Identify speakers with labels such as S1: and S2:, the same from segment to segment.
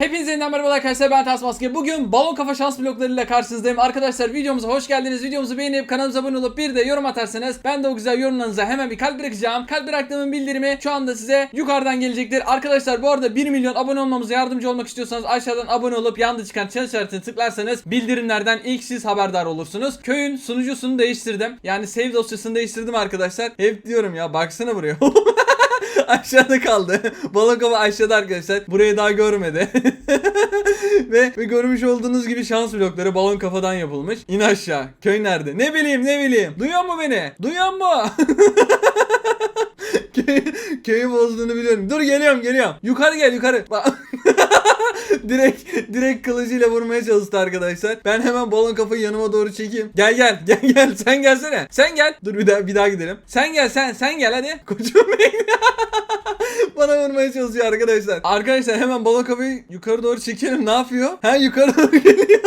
S1: Hepinize yeniden merhaba arkadaşlar ben Tasmaske. Bugün balon kafa şans bloklarıyla karşınızdayım. Arkadaşlar videomuza hoş geldiniz. Videomuzu beğenip kanalımıza abone olup bir de yorum atarsanız ben de o güzel yorumlarınıza hemen bir kalp bırakacağım. Kalp bıraktığımın bildirimi şu anda size yukarıdan gelecektir. Arkadaşlar bu arada 1 milyon abone olmamıza yardımcı olmak istiyorsanız aşağıdan abone olup yanda çıkan çan işaretini tıklarsanız bildirimlerden ilk siz haberdar olursunuz. Köyün sunucusunu değiştirdim. Yani save dosyasını değiştirdim arkadaşlar. Hep diyorum ya baksana buraya. aşağıda kaldı. Balon kafa aşağıda arkadaşlar. Burayı daha görmedi. ve, ve görmüş olduğunuz gibi şans blokları balon kafadan yapılmış. İn aşağı. Köy nerede? Ne bileyim ne bileyim. Duyuyor mu beni? Duyuyor mu? Köy, köyü bozduğunu biliyorum. Dur geliyorum geliyorum. Yukarı gel yukarı. Direkt direkt kılıcıyla vurmaya çalıştı arkadaşlar. Ben hemen balon kafayı yanıma doğru çekeyim. Gel gel gel gel sen gelsene. Sen gel. Dur bir daha bir daha gidelim. Sen gel sen sen gel hadi. Koçum benim. Bana vurmaya çalışıyor arkadaşlar. Arkadaşlar hemen balon kafayı yukarı doğru çekelim. Ne yapıyor? Ha yukarı doğru geliyor.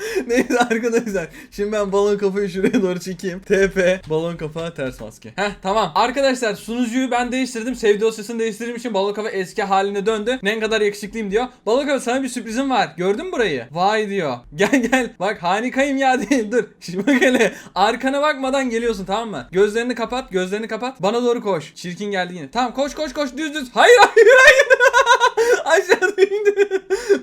S1: Neyse arkadaşlar. Şimdi ben balon kafayı şuraya doğru çekeyim. TP balon kafa ters maske. Heh tamam. Arkadaşlar sunucuyu ben değiştirdim. Save dosyasını değiştirdiğim için balon kafa eski haline döndü. Ne kadar yakışıklıyım diyor. Balon kafa sana bir sürprizim var. Gördün mü burayı? Vay diyor. Gel gel. Bak harikayım ya değil. Dur. Şimdi bak hele. Arkana bakmadan geliyorsun tamam mı? Gözlerini kapat. Gözlerini kapat. Bana doğru koş. Çirkin geldi yine. Tamam koş koş koş düz düz. Hayır hayır hayır. Aşağıda indi.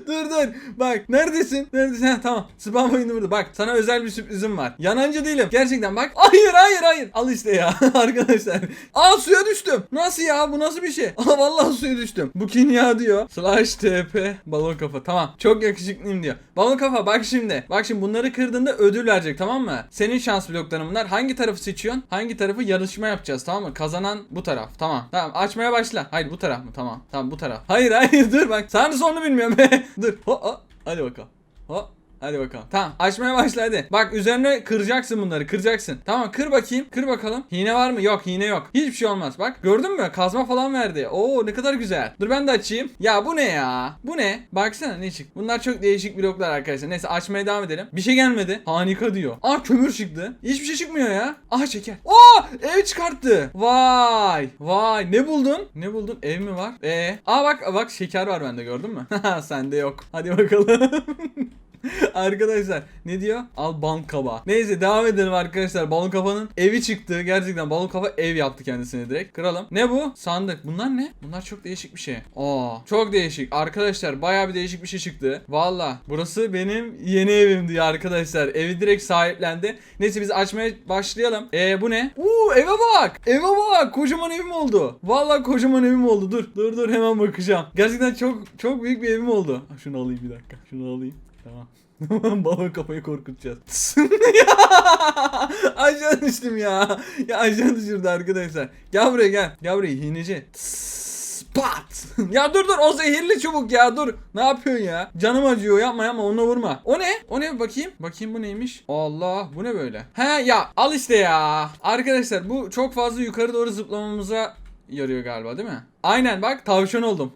S1: dur dur. Bak neredesin? Neredesin? Ha, tamam. Spam oyunu burada. Bak sana özel bir sürprizim var. Yanancı değilim. Gerçekten bak. Hayır hayır hayır. Al işte ya arkadaşlar. Aa suya düştüm. Nasıl ya? Bu nasıl bir şey? Aa vallahi suya düştüm. Bu ya diyor. Slash TP balon kafa. Tamam. Çok yakışıklıyım diyor. Balon kafa bak şimdi. Bak şimdi bunları kırdığında ödül verecek tamam mı? Senin şans blokların bunlar. Hangi tarafı seçiyorsun? Hangi tarafı yarışma yapacağız tamam mı? Kazanan bu taraf. Tamam. Tamam açmaya başla. Hayır bu taraf mı? Tamam. Tamam bu taraf. Hayır hayır dur bak. Sağını sonunu bilmiyorum. dur. Ho, ho. Hadi bakalım. Ho. Hadi bakalım. Tamam açmaya başla hadi. Bak üzerine kıracaksın bunları kıracaksın. Tamam kır bakayım. Kır bakalım. Hine var mı? Yok hine yok. Hiçbir şey olmaz. Bak gördün mü? Kazma falan verdi. Oo ne kadar güzel. Dur ben de açayım. Ya bu ne ya? Bu ne? Baksana ne çık. Bunlar çok değişik bloklar arkadaşlar. Neyse açmaya devam edelim. Bir şey gelmedi. Harika diyor. Aa kömür çıktı. Hiçbir şey çıkmıyor ya. Aha şeker. Oo ev çıkarttı. Vay. Vay ne buldun? Ne buldun? Ev mi var? Ee. Aa bak bak şeker var bende gördün mü? Sende yok. Hadi bakalım. Arkadaşlar ne diyor? Al balon kaba. Neyse devam edelim arkadaşlar. Balon kafanın evi çıktı. Gerçekten balon kafa ev yaptı kendisine direkt. Kıralım. Ne bu? Sandık. Bunlar ne? Bunlar çok değişik bir şey. Aa, çok değişik. Arkadaşlar baya bir değişik bir şey çıktı. Valla burası benim yeni evim diyor arkadaşlar. Evi direkt sahiplendi. Neyse biz açmaya başlayalım. Ee bu ne? Uuu eve bak. Eve bak. Kocaman evim oldu. Valla kocaman evim oldu. Dur. Dur dur hemen bakacağım. Gerçekten çok çok büyük bir evim oldu. Şunu alayım bir dakika. Şunu alayım. Tamam. Balon kafayı korkutacağız. ya aşağı düştüm ya. Ya aşağı düşürdü arkadaşlar. Gel buraya gel. Gel buraya hineci. Pat. ya dur dur o zehirli çubuk ya dur. Ne yapıyorsun ya? Canım acıyor yapma yapma ona vurma. O ne? O ne bakayım? Bakayım bu neymiş? Allah bu ne böyle? He ya al işte ya. Arkadaşlar bu çok fazla yukarı doğru zıplamamıza yarıyor galiba değil mi? Aynen bak tavşan oldum.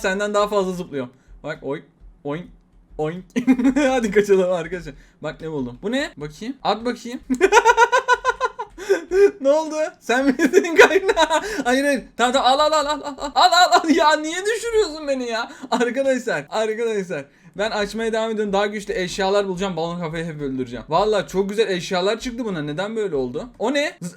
S1: Senden daha fazla zıplıyorum. Bak oy oy Oink. Hadi kaçalım arkadaşlar. Bak ne buldum. Bu ne? Bakayım. At bakayım. ne oldu? Sen miydin kaynağı? Hayır hayır. Tamam tamam al al al al al al al ya niye düşürüyorsun beni ya? Arkadaşlar arkadaşlar ben açmaya devam ediyorum. Daha güçlü eşyalar bulacağım. Balon kafayı hep öldüreceğim. Valla çok güzel eşyalar çıktı buna. Neden böyle oldu? O ne? Z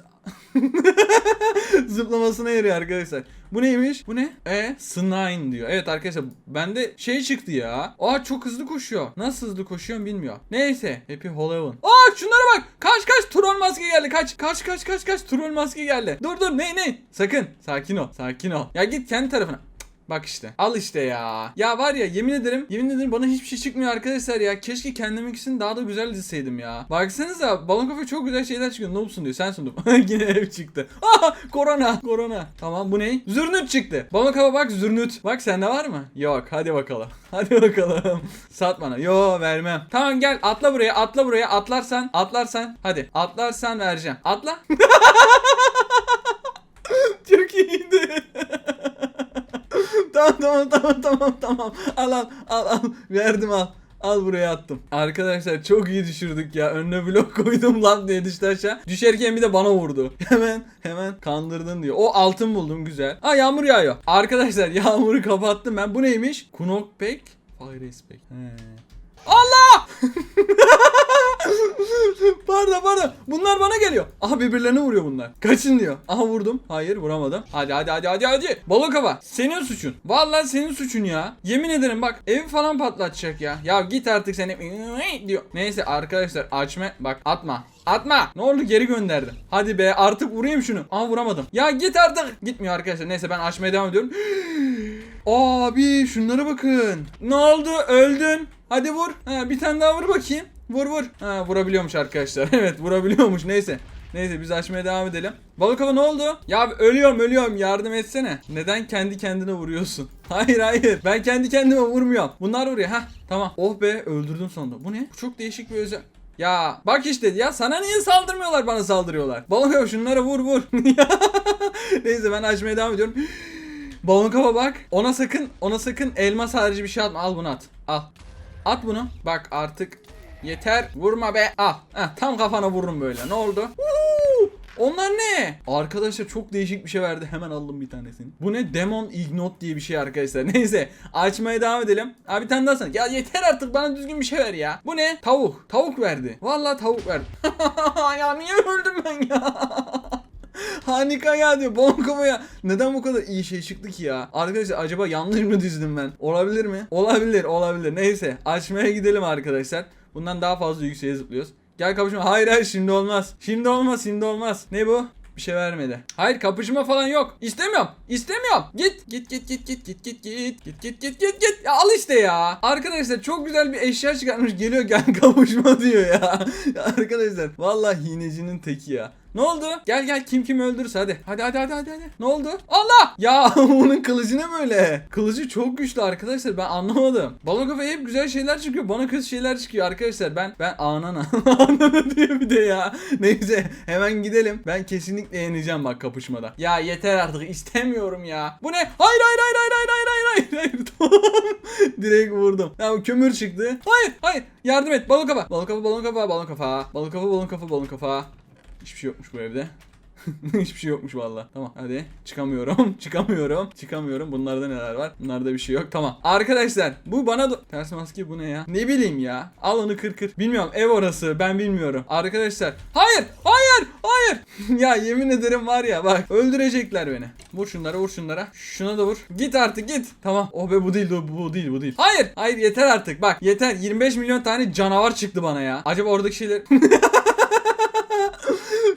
S1: Zıplamasına yarıyor arkadaşlar. Bu neymiş? Bu ne? E Snine diyor. Evet arkadaşlar bende şey çıktı ya. Aa çok hızlı koşuyor. Nasıl hızlı koşuyorum bilmiyorum. Neyse. Happy Halloween. Aa şunlara bak. Kaç kaç troll maske geldi. Kaç kaç kaç kaç kaç troll maske geldi. Dur dur ne ne? Sakın. Sakin ol. Sakin ol. Ya git kendi tarafına. Bak işte. Al işte ya. Ya var ya yemin ederim yemin ederim bana hiçbir şey çıkmıyor arkadaşlar ya. Keşke kendiminkisini daha da güzel dizseydim ya. Baksanıza balon kafa çok güzel şeyler çıkıyor. Ne olsun diyor. Sen sundum. Yine ev çıktı. Aa korona. Korona. Tamam bu ne? Zürnüt çıktı. Balon kafa bak zürnüt. Bak sende var mı? Yok. Hadi bakalım. Hadi bakalım. Sat bana. Yo vermem. Tamam gel atla buraya atla buraya atlarsan atlarsan hadi atlarsan vereceğim. Atla. çok iyiydi. Tamam tamam tamam tamam tamam. Al al al al. Verdim al. Al buraya attım. Arkadaşlar çok iyi düşürdük ya. Önüne blok koydum lan diye düştü aşağı. Düşerken bir de bana vurdu. Hemen hemen kandırdın diyor. O altın buldum güzel. Ha yağmur yağıyor. Arkadaşlar yağmuru kapattım ben. Bu neymiş? Kunokpek. Fire Respect. He. Allah! pardon pardon. Bunlar bana geliyor. Aha birbirlerine vuruyor bunlar. Kaçın diyor. Aha vurdum. Hayır vuramadım. Hadi hadi hadi hadi hadi. Balık hava. Senin suçun. Vallahi senin suçun ya. Yemin ederim bak evi falan patlatacak ya. Ya git artık sen diyor. Neyse arkadaşlar açma bak atma. Atma. Ne oldu geri gönderdim. Hadi be artık vurayım şunu. Aha vuramadım. Ya git artık. Gitmiyor arkadaşlar. Neyse ben açmaya devam ediyorum. Abi şunlara bakın. Ne oldu? Öldün. Hadi vur. Ha, bir tane daha vur bakayım. Vur vur. Ha, vurabiliyormuş arkadaşlar. evet vurabiliyormuş. Neyse. Neyse biz açmaya devam edelim. Balık hava ne oldu? Ya ölüyorum ölüyorum yardım etsene. Neden kendi kendine vuruyorsun? Hayır hayır ben kendi kendime vurmuyorum. Bunlar vuruyor ha tamam. Oh be öldürdüm sonunda. Bu ne? Bu çok değişik bir özel. Ya bak işte ya sana niye saldırmıyorlar bana saldırıyorlar. Balık hava şunlara vur vur. Neyse ben açmaya devam ediyorum. Balon kafa bak. Ona sakın ona sakın elmas harici bir şey atma. Al bunu at. Al. At bunu. Bak artık yeter. Vurma be. Al. Heh, tam kafana vururum böyle. Ne oldu? Onlar ne? Arkadaşlar çok değişik bir şey verdi. Hemen aldım bir tanesini. Bu ne? Demon Ignot diye bir şey arkadaşlar. Neyse. Açmaya devam edelim. Abi bir tane daha sana. Ya yeter artık bana düzgün bir şey ver ya. Bu ne? Tavuk. Tavuk verdi. Vallahi tavuk verdi. ya niye öldüm ben ya? Harika ya diyor. Bonko ya. Neden bu kadar iyi şey çıktı ki ya? Arkadaşlar acaba yanlış mı dizdim ben? Olabilir mi? Olabilir olabilir. Neyse açmaya gidelim arkadaşlar. Bundan daha fazla yükseğe zıplıyoruz. Gel kapışma. Hayır hayır şimdi olmaz. Şimdi olmaz şimdi olmaz. Ne bu? Bir şey vermedi. Hayır kapışma falan yok. İstemiyorum. İstemiyorum. Git. Git git git git git git git. Git git git git git. Ya al işte ya. Arkadaşlar çok güzel bir eşya çıkartmış. Geliyor gel kapışma diyor ya. Ya Arkadaşlar vallahi hinecinin teki ya. Ne oldu? Gel gel kim kim öldürürse hadi. Hadi hadi hadi hadi. hadi. Ne oldu? Allah! Ya onun kılıcı ne böyle? Kılıcı çok güçlü arkadaşlar ben anlamadım. Balogova hep güzel şeyler çıkıyor. Bana kötü şeyler çıkıyor arkadaşlar. Ben ben anana anana diyor bir de ya. Neyse hemen gidelim. Ben kesinlikle yeneceğim bak kapışmada. Ya yeter artık istemiyorum ya. Bu ne? Hayır hayır hayır hayır hayır hayır hayır hayır. Tamam. Direkt vurdum. Ya kömür çıktı. Hayır hayır. Yardım et balon kafa. Balon kafa balon kafa balon kafa. Balon kafa balon kafa balon kafa. Hiçbir şey yokmuş bu evde. Hiçbir şey yokmuş valla. Tamam hadi. Çıkamıyorum. Çıkamıyorum. Çıkamıyorum. Bunlarda neler var? Bunlarda bir şey yok. Tamam. Arkadaşlar bu bana do- ters maske bu ne ya? Ne bileyim ya. Al onu kır kır. Bilmiyorum ev orası. Ben bilmiyorum. Arkadaşlar. Hayır. Hayır. Hayır. ya yemin ederim var ya bak öldürecekler beni. Vur şunlara vur şunlara. Şuna da vur. Git artık git. Tamam. Oh be bu değil bu, bu değil bu değil. Hayır. Hayır yeter artık. Bak yeter. 25 milyon tane canavar çıktı bana ya. Acaba oradaki şeyler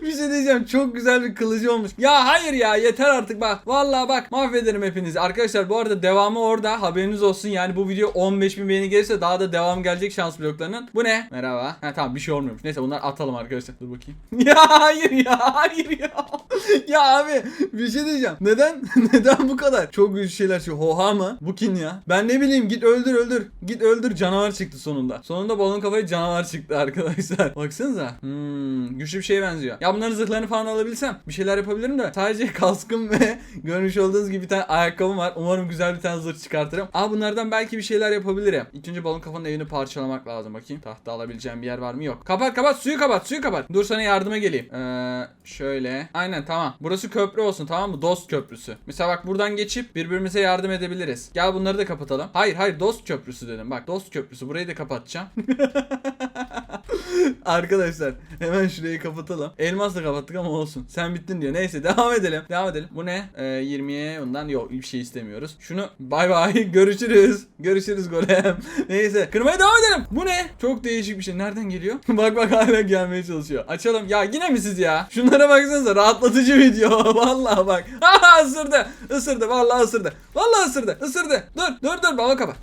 S1: bir şey diyeceğim çok güzel bir kılıcı olmuş. Ya hayır ya yeter artık bak. Vallahi bak mahvederim hepinizi. Arkadaşlar bu arada devamı orada haberiniz olsun. Yani bu video 15 bin beğeni gelirse daha da devam gelecek şans bloklarının. Bu ne? Merhaba. Ha tamam bir şey olmuyormuş. Neyse bunları atalım arkadaşlar. Dur bakayım. ya hayır ya hayır ya. ya abi bir şey diyeceğim. Neden? Neden bu kadar? Çok güçlü şeyler çıkıyor. Hoha mı? Bu kim ya? Ben ne bileyim git öldür öldür. Git öldür canavar çıktı sonunda. Sonunda balon kafayı canavar çıktı arkadaşlar. Baksanıza. Hmm, güçlü bir şeye benziyor. Ya bunların zırhlarını falan alabilsem bir şeyler yapabilirim de sadece kaskım ve görmüş olduğunuz gibi bir tane ayakkabım var. Umarım güzel bir tane zırh çıkartırım. Aa bunlardan belki bir şeyler yapabilirim. İlk önce balon kafanın evini parçalamak lazım bakayım. Tahta alabileceğim bir yer var mı? Yok. Kapat kapat suyu kapat suyu kapat. Dur sana yardıma geleyim. Ee, şöyle. Aynen tamam. Burası köprü olsun tamam mı? Dost köprüsü. Mesela bak buradan geçip birbirimize yardım edebiliriz. Gel bunları da kapatalım. Hayır hayır dost köprüsü dedim. Bak dost köprüsü. Burayı da kapatacağım. Arkadaşlar hemen şurayı kapatalım. Elmasla kapattık ama olsun. Sen bittin diyor. Neyse devam edelim. Devam edelim. Bu ne? Ee, 20'ye ondan yok bir şey istemiyoruz. Şunu bay bay görüşürüz. Görüşürüz golem. Neyse kırmaya devam edelim. Bu ne? Çok değişik bir şey. Nereden geliyor? bak bak hala gelmeye çalışıyor. Açalım. Ya yine mi siz ya? Şunlara baksanıza rahatlatıcı video. Vallahi bak. Haha ısırdı. Isırdı. Vallahi ısırdı. Vallahi ısırdı. Isırdı. Dur dur dur baba kapat.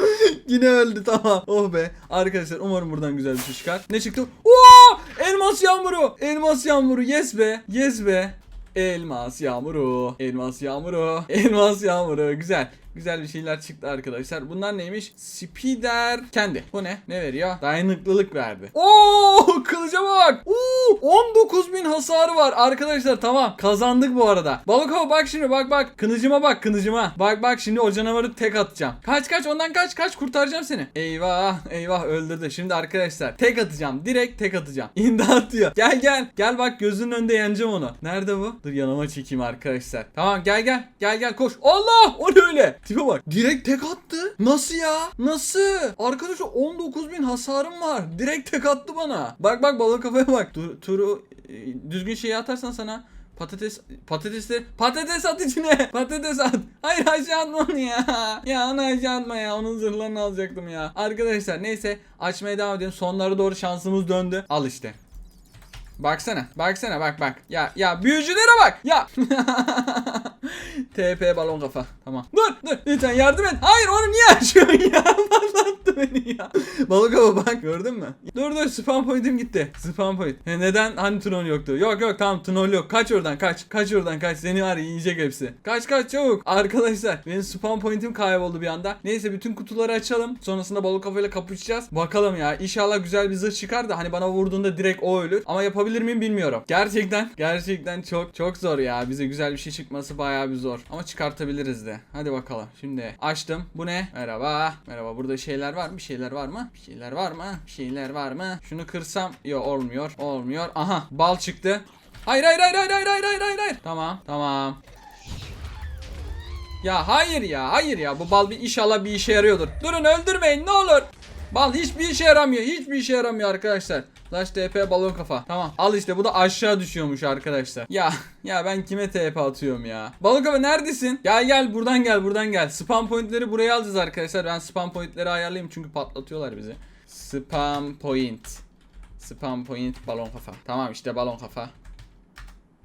S1: Yine öldü tamam. Oh be. Arkadaşlar umarım buradan güzel bir şey çıkar. Ne çıktı? Oo! Elmas yağmuru. Elmas yağmuru. Yes be. Yes be. Elmas yağmuru. Elmas yağmuru. Elmas yağmuru. Güzel. Güzel bir şeyler çıktı arkadaşlar. Bunlar neymiş? Spider kendi. Bu ne? Ne veriyor? Dayanıklılık verdi. Oo kılıca bak. Oo 19 bin hasarı var arkadaşlar tamam kazandık bu arada. Hava bak şimdi bak bak. Kılıcıma bak kılıcıma. Bak bak şimdi o canavarı tek atacağım. Kaç kaç ondan kaç kaç kurtaracağım seni. Eyvah eyvah öldürdü. Şimdi arkadaşlar tek atacağım. Direkt tek atacağım. İmdat diyor. Gel gel. Gel bak gözünün önünde yeneceğim onu. Nerede bu? Dur yanıma çekeyim arkadaşlar. Tamam gel gel. Gel gel koş. Allah! O ne öyle? Tipe bak. Direkt tek attı. Nasıl ya? Nasıl? Arkadaşlar 19 bin hasarım var. Direkt tek attı bana. Bak bak balık kafaya bak. Dur, turu e, düzgün şeyi atarsan sana Patates patatesleri patates at içine patates at hayır aşağı atma onu ya ya onu aşağı atma ya onun zırhlarını alacaktım ya arkadaşlar neyse açmaya devam edelim sonlara doğru şansımız döndü al işte Baksana. Baksana bak bak. Ya ya büyücülere bak. Ya. TP balon kafa. Tamam. Dur dur. Lütfen yardım et. Hayır onu niye açıyorsun ya? Patlattı beni ya. Balon kafa bak gördün mü? Dur dur spam point'im gitti. Spam point. E, neden hani troll yoktu? Yok yok tamam troll yok. Kaç oradan kaç. Kaç oradan kaç. Seni var yiyecek hepsi. Kaç kaç çabuk. Arkadaşlar benim spam point'im kayboldu bir anda. Neyse bütün kutuları açalım. Sonrasında balon kafayla kapışacağız. Bakalım ya. İnşallah güzel bir zırh çıkar da hani bana vurduğunda direkt o ölür. Ama yapabilir miyim bilmiyorum. Gerçekten gerçekten çok çok zor ya. Bize güzel bir şey çıkması bayağı bir zor. Ama çıkartabiliriz de. Hadi bakalım. Şimdi açtım. Bu ne? Merhaba. Merhaba. Burada şeyler var mı? Bir şeyler var mı? Bir şeyler var mı? Bir şeyler var mı? Şunu kırsam. Yok olmuyor. Olmuyor. Aha. Bal çıktı. Hayır hayır hayır hayır hayır hayır hayır hayır. Tamam. Tamam. Ya hayır ya hayır ya bu bal bir inşallah bir işe yarıyordur. Durun öldürmeyin ne olur. Bal hiçbir işe yaramıyor. Hiçbir işe yaramıyor arkadaşlar. Slash TP balon kafa. Tamam. Al işte bu da aşağı düşüyormuş arkadaşlar. Ya ya ben kime TP atıyorum ya? Balon kafa neredesin? Gel gel buradan gel buradan gel. Spam pointleri buraya alacağız arkadaşlar. Ben spam pointleri ayarlayayım çünkü patlatıyorlar bizi. Spam point. Spam point balon kafa. Tamam işte balon kafa.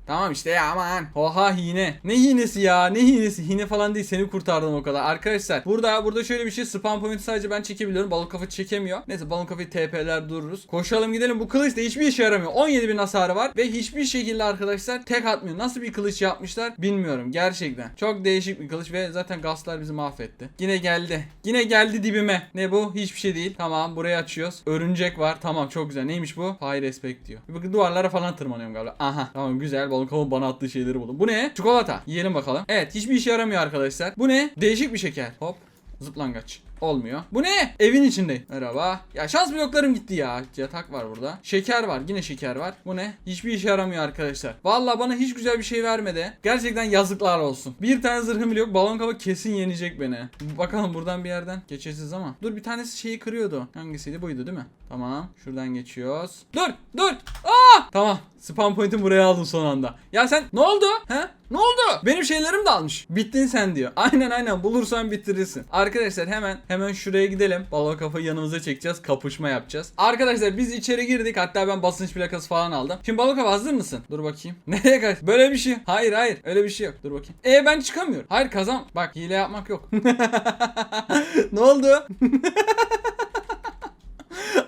S1: Tamam işte ya aman. Oha hine. Ne hinesi ya? Ne hinesi? Hine falan değil. Seni kurtardım o kadar. Arkadaşlar burada burada şöyle bir şey. Spam point sadece ben çekebiliyorum. Balon kafa çekemiyor. Neyse balon kafayı TP'ler dururuz. Koşalım gidelim. Bu kılıç da hiçbir işe yaramıyor. 17 bin hasarı var. Ve hiçbir şekilde arkadaşlar tek atmıyor. Nasıl bir kılıç yapmışlar bilmiyorum. Gerçekten. Çok değişik bir kılıç ve zaten gaslar bizi mahvetti. Yine geldi. Yine geldi dibime. Ne bu? Hiçbir şey değil. Tamam burayı açıyoruz. Örümcek var. Tamam çok güzel. Neymiş bu? High respect diyor. Bakın duvarlara falan tırmanıyorum galiba. Aha. Tamam güzel. Kafa bana attığı şeyleri buldum. Bu ne? Çikolata. Yiyelim bakalım. Evet hiçbir işe yaramıyor arkadaşlar. Bu ne? Değişik bir şeker. Hop. Zıplangaç. Olmuyor. Bu ne? Evin içinde. Merhaba. Ya şans bloklarım gitti ya. Yatak var burada. Şeker var. Yine şeker var. Bu ne? Hiçbir işe yaramıyor arkadaşlar. Vallahi bana hiç güzel bir şey vermedi. Gerçekten yazıklar olsun. Bir tane zırhım bile yok. Balon kafa kesin yenecek beni. Bakalım buradan bir yerden geçeceğiz ama. Dur bir tanesi şeyi kırıyordu. Hangisiydi? Buydu değil mi? Tamam. Şuradan geçiyoruz. Dur! Dur! Aa! Tamam. Spam point'imi buraya aldım son anda. Ya sen ne oldu? He? Ne oldu? Benim şeylerim de almış. Bittin sen diyor. Aynen aynen bulursan bitirirsin. Arkadaşlar hemen hemen şuraya gidelim. Balon kafayı yanımıza çekeceğiz. Kapışma yapacağız. Arkadaşlar biz içeri girdik. Hatta ben basınç plakası falan aldım. Şimdi balon kafa hazır mısın? Dur bakayım. Nereye kaç? Böyle bir şey. Hayır hayır. Öyle bir şey yok. Dur bakayım. E ben çıkamıyorum. Hayır kazan. Bak hile yapmak yok. ne oldu?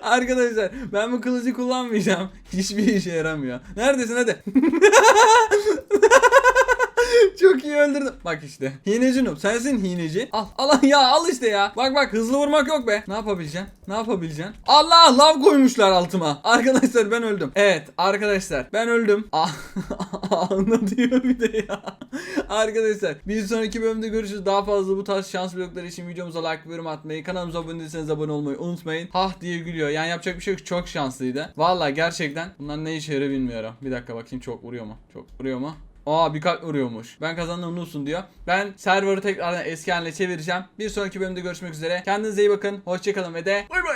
S1: Arkadaşlar ben bu kılıcı kullanmayacağım. Hiçbir işe yaramıyor. Neredesin hadi. Çok iyi öldürdüm. Bak işte. Hineci noob. Sensin hineci. Al. Al ya al işte ya. Bak bak hızlı vurmak yok be. Ne yapabileceksin? Ne yapabileceksin? Allah lav koymuşlar altıma. Arkadaşlar ben öldüm. Evet arkadaşlar ben öldüm. Anlatıyor bir de ya. Arkadaşlar bir sonraki bölümde görüşürüz. Daha fazla bu tarz şans blokları için videomuza like ve yorum atmayı, kanalımıza abone değilseniz abone olmayı unutmayın. Hah diye gülüyor. Yani yapacak bir şey yok. Çok şanslıydı. Vallahi gerçekten bunlar ne işe yarıyor bilmiyorum. Bir dakika bakayım çok vuruyor mu? Çok vuruyor mu? Aa bir kalp vuruyormuş. Ben kazandım unutsun diyor. Ben server'ı tekrardan eski haline çevireceğim. Bir sonraki bölümde görüşmek üzere. Kendinize iyi bakın. Hoşçakalın ve de bay bay.